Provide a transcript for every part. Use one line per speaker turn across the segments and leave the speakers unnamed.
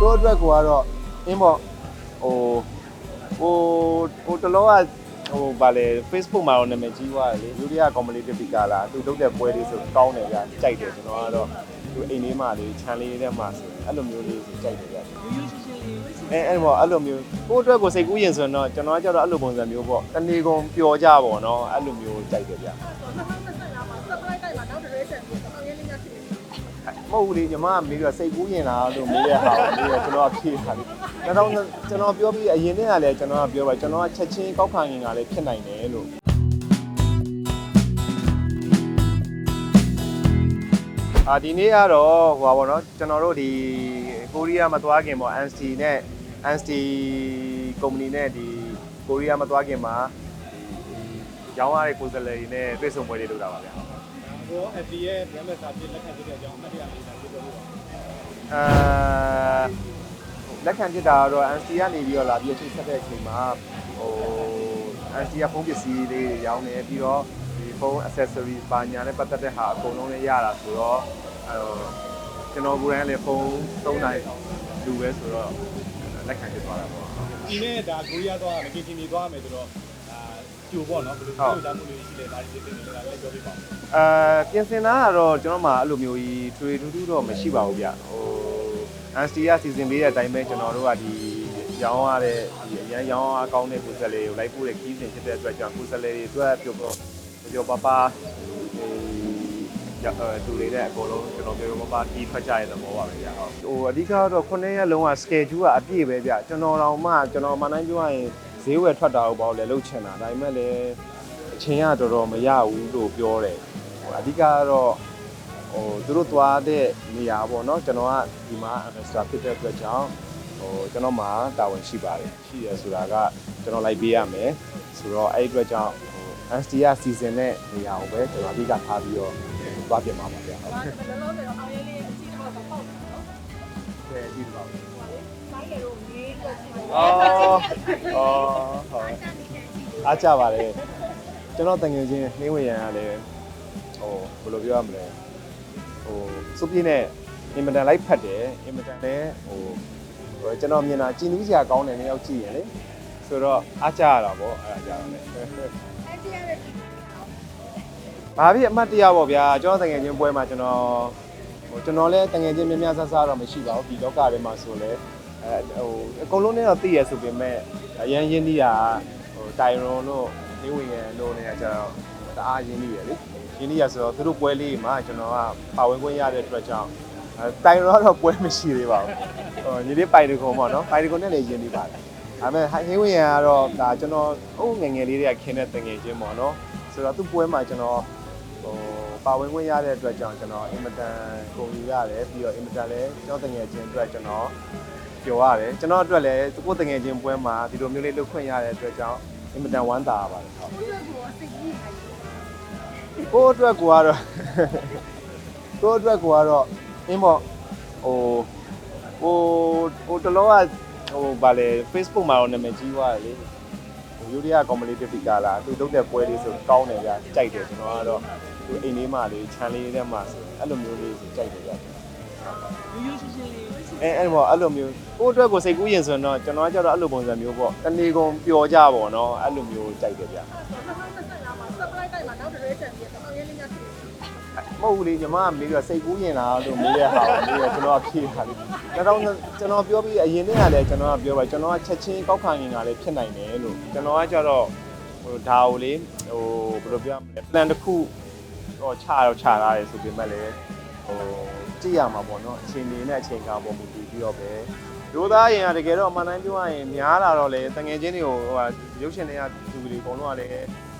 တို့အတွက်ကိုကတော့အင်းပေါ့ဟိုဟိုဟိုတလောကဟိုဗာလေ Facebook မှာတော့နာမည်ကြီးသွားတယ်လေယူရီးယား competitive ကလာသူလုပ်တဲ့ပွဲလေးဆိုကောင်းတယ်ဗျာကြိုက်တယ်ကျွန်တော်ကတော့သူအိမ်လေးမှာလေးခြံလေးထဲမှာဆိုအဲ့လိုမျိုးလေးဆိုကြိုက်တယ်ဗျာ
ရိုးရိုးရှင်းရှင်းလေး
အဲအဲ့ပေါ့အဲ့လိုမျိုးကိုယ့်အတွက်ကိုစိတ်ကူးရင်ဆိုရင်တော့ကျွန်တော်ကကြတော့အဲ့လိုပုံစံမျိုးပေါ့တဏီကုံပျော်ကြပေါ့နော်အဲ့လိုမျိုးကြိုက်တယ်ဗျာ
မ
ဟုတ်ဘူးလေညီမကမေးတော့စိတ်ကူးရင်လားလို့မေးတဲ့ဟာကိုမေးတော့ကျွန်တော်ကဖြေတာလေတော့ကျွန်တော်ပြောပြီးအရင်တည်းကလည်းကျွန်တော်ကပြောပါကျွန်တော်ကချက်ချင်းကောက်ခံရင်ကလည်းဖြစ်နိုင်တယ်လို့အာဒီနေ့ကတော့ဟိုပါဘောနော်ကျွန်တော်တို့ဒီကိုရီးယားမသွားခင်ပေါ့ NST နဲ့ NST ကုမ္ပဏီနဲ့ဒီကိုရီးယားမသွားခင်မှာဒီရောင်းရတဲ့ကိုယ်စားလှယ်တွေနဲ့တွေ့ဆုံပွဲတွေလုပ်တာပါဗျာ
ဟို FB ရဲ့ brand ambassador ဖြစ်လက်ခံဖြစ်တဲ့အကြောင်းအမှတ်တရလေးလာပြောပြပါဦး
အာလက်ခံဖြစ်တာကတော့ NC ကနေပြီးတော့လာပြီးချိတ်ဆက်တဲ့အချိန်မှာဟို NC ကဖုန်းပစ္စည်းလေးတွေရောင်းနေပြီးတော့ဒီဖုန်း accessory ပါညာနဲ့ပတ်သက်တဲ့ဟာအကုန်လုံးလည်းရတာဆိုတော့အဲတော့ကျွန်တော်ကိုယ်တိုင်လည်းဖုန်းသုံးနိုင်လူပဲဆိုတော့လက်ခံဖြစ်သွားတာပေါ့
ဒီနေ့ဒါကိုရီးယားသွားမယ်ကင်တီမီသွားမယ်ဆိုတော့ဒါ ကြိုပေါ့နော်ဘယ်လို
ဟုတ်
လုပ်တာမှုတွေရှိလဲဒါတွေသိနေလဲလည်းပြောပြပါဦး
အာပြင်ဆင်တာကတော့ကျွန်တော်မှအဲ့လိုမျိုးကြီးထွေထူးထူးတော့မရှိပါဘူးဗျဟို NC ကစီစဉ်ပေးတဲ့အတိုင်းပဲကျွန်တော်တို့ကဒီရောင်းရတဲ့ဒီအရန်ရောင်းအားကောင်းတဲ့ကိုယ်စားလှယ်ကိုလိုက်ပို့တဲ့ခီးစဉ်ဖြစ်တဲ့အတွက်ကြောင့်ကိုယ်စားလှယ်တွေအတွက်ပြောပြောပြောပါပါဒီအဲတူလေးနဲ့အကုန်လုံးကျွန်တော်ပြောပါပါခီးဖတ်ကြရတဲ့သဘောပါပဲဗျဟုတ်ဟိုအဓိကတော့9ရက်လုံးက schedule ကအပြည့်ပဲဗျကျွန်တော်တော့မှကျွန်တော်မှန်းတိုင်းပြောရရင် ဈေးဝယ်ထွက်တာဟုတ်ပေါ့လေလှုပ်ချင်တာဒါပေမဲ့လည်းအချိန်ကတော်တော်မရဘူးလို့ပြောတယ်ဟိုအဓိကတော့ဟိုသူတို့သွားတဲ့နေရာပေါ့နော်ကျွန်တော်ကဒီမှာ ambassador ဖြစ်တဲ့အတွက်ကြောင့်ဟိုကျွန်တော်မှာတာဝန်ရှိပါတယ်ရှိရဆိုတာကကျွန်တော်လိုက်ပေးရမယ်ဆိုတော့အဲ့ဒီအတွက်ကြောင့်ဟို NST ကစီစဉ်တဲ့နေရာကိုပဲကျွန်တော်အဓိကထားပြီးတော့သွားပြင်ပါပါဗျာဟုတ်။
ဒါကလည်းလောလောဆယ်တော့အောင်ရင်းလေးအကြီးတော့ပေါ့နော်
ကဲ့ဒီလိုပါ။
ဆိုင်ရတော့ငေးတော့ကြည့်တယ်
အော်အော်ဟုတ်အားကြပါတယ်ကျွန်တော်တငယ်ချင်းနှင်းဝင်ရန်ကလည်းဟိုဘယ်လိုပြောရမလဲဟိုစုပ်ပြင်းနဲ့အင်မတန်လိုက်ဖတ်တယ်အင်မတန်လည်းဟိုဟိုကျွန်တော်မြင်တာကြည်နူးစရာကောင်းတယ်နှစ်ယောက်ကြည့်ရင်လေဆိုတော့အားကြရတာပေါ့အဲ့ဒါကြတာလေ။
အဲ့ဒီရတဲ့
ဘာဖြစ်အမှတ်တရပေါ့ဗျာကျွန်တော်တငယ်ချင်းပွဲမှာကျွန်တော်ဟိုကျွန်တော်လည်းတငယ်ချင်းများများဆဆတော့မရှိပါဘူးဒီလောကထဲမှာဆိုလဲ အဲဟိုအကုန်လုံးနဲ့တော့သိရဆိုပေမဲ့အရန်ရင်းနှီးတာဟိုတိုင်ရွန်တို့နေဝင်ရန်တို့နေရာကျတော့တအားရင်းနှီးရလေရင်းနှီးရဆိုတော့သူတို့ပွဲလေးမှာကျွန်တော်ကပါဝင်ခွင့်ရတဲ့အတွက်ကြောင့်တိုင်ရွန်တော့ပွဲမရှိသေးပါဘူးဟိုညီလေးပိုင်တကုံပေါ့နော်ပိုင်တကုံနဲ့လည်းရင်းနှီးပါတယ်ဒါပေမဲ့ဟိုင်းဝင်ရန်ကတော့ဒါကျွန်တော်အုပ်ငယ်ငယ်လေးတွေကခင်းတဲ့တငယ်ချင်းပေါ့နော်ဆိုတော့သူ့ပွဲမှာကျွန်တော်ဟိုပါဝင်ခွင့်ရတဲ့အတွက်ကြောင့်ကျွန်တော်အင်မတန်ကုန်ယူရတယ်ပြီးတော့အင်မတန်လည်းကျွန်တော်တငယ်ချင်းအတွက်ကျွန်တော် ပျော်ရတယ်ကျွန်တော်အတွက်လည်းကိုယ်တငယ်ချင်းပွဲမှာဒီလိုမျိုးလေးလုပ်ခွင့်ရတဲ့အတွက်ကြောင့်အင်မတန်ဝမ်းသာရပါတယ်ဟုတ်
သူ့ရဲ့ကိုစိတ်ကြီးနေတယ်
ကိုယ့်အတွက်ကိုကတော့ကိုယ့်အတွက်ကိုကတော့အင်းပေါ့ဟိုဟိုဟိုတလောကဟိုဗာလေ Facebook မှာတော့နာမည်ကြီးသွားတယ်လေဟိုယူရီးယား competitive ကလာသူလုပ်တဲ့ပွဲလေးဆိုကောင်းတယ်ဗျာကြိုက်တယ်ကျွန်တော်ကတော့ဒီအိမ်လေးမှာလေးခြံလေးထဲမှာဆိုအဲ့လိုမျိုးလေးဆိုကြိုက်တယ်ဗျာ
ရိုးရိုးရှင်းရှင်းလေး
အဲအဲ့ပေါ့အဲ့လိုမျိုးကိုယ့်အတွက်ကိုစိတ်ကူးရင်ဆိုရင်တော့ကျွန်တော်ကကြတော့အဲ့လိုပုံစံမျိုးပေါ့တဏီကုံပျော်ကြပေါ့နော်အဲ့လိုမျိုးကြိုက်တယ်ဗျာ။
2025မှာ surprise တိုက်မှာနောက်တစ် race ပြီးတော့အောင်ရင်းလေးများဖြစ်နေတယ်
မဟုတ်ဘူးလေညီမကမေးတော့စိတ်ကူးရင်လားလို့မေးတဲ့ဟာကိုမေးတော့ကျွန်တော်ကဖြေတာလေတော့ကျွန်တော်ပြောပြီးအရင်တည်းကလည်းကျွန်တော်ကပြောပါကျွန်တော်ကချက်ချင်းကောက်ခံရင်ကလည်းဖြစ်နိုင်တယ်လို့ကျွန်တော်ကကြတော့ဟိုဒါကိုလေဟိုဘယ်လိုပြောမလဲ plan တစ်ခုဟိုချတော့ချထားတယ်ဆိုပေမဲ့လည်းဟို ကြည့်ရမှာပေါ့နော်အချိန်လေးနဲ့အချိန်ကာပေါ်မူတည်ပြီးတော့ပဲရိုးသားရင်ကတကယ်တော့အမှန်တိုင်းပြောရရင်များလာတော့လေတငယ်ချင်းတွေကိုဟိုရုပ်ရှင်တွေကသူတွေအကုန်လုံးကလည်း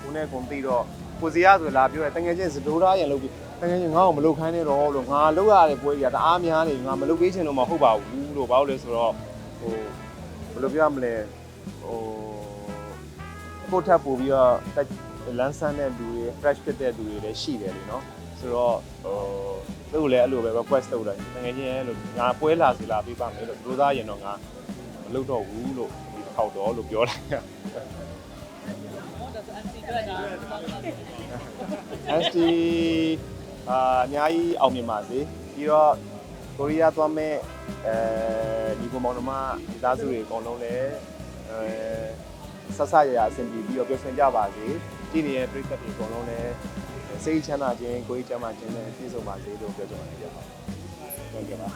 ကိုနဲ့ကိုသိတော့ကိုစီရဆိုလာပြောတယ်တငယ်ချင်းစဒိုးသားရင်လုပ်ပြီးတကယ်ငါ့ကိုမလုပ်ခိုင်းနဲ့တော့လို့ငါလုပ်ရတဲ့ပွဲကြီးကတအားများနေငါမလုပ်ပေးချင်တော့မဟုတ်ပါဘူးလို့ဘာလို့လဲဆိုတော့ဟိုဘယ်လိုပြောရမလဲဟိုကိုထပ်ပို့ပြီးတော့လမ်းဆန်းတဲ့လူတွေ fresh ဖြစ်တဲ့လူတွေလည်းရှိတယ်လေနော်ဆိုတော့ဟို သူ့ကိုလည်းအဲ့လိုပဲ request လုပ်တယ်တကယ်ကြီးရဲ့လို့ငါပွဲလာစီလာပေးပါမယ်လို့လူသားရင်တော့ငါမလုပ်တော့ဘူးလို့ဒီတစ်ခေါက်တော့လို့ပြောလိုက်တာ
ဟောဒါဆို anti ကဒါ
ST အာအများကြီးအောင်မြင်ပါစေပြီးတော့ကိုရီးယားသွားမဲ့အဲဒီဘုံမောင်နှမမိသားစုတွေအကုန်လုံးလည်းအဲဆက်ဆရရအဆင်ပြေပြီးတော့ပြောဆင်ကြပါစေ ကြည်နေတဲ့ပြည်သက်တွေအကုန်လုံးလည်းစိတ်ချမ်းသာခြင်းကိုယ်ချမ်းသာခြင်းနဲ့ပြည့်စုံပါစေလို့ပြောချင်ပါတယ်ဗျာဟုတ်ကဲ့ပါ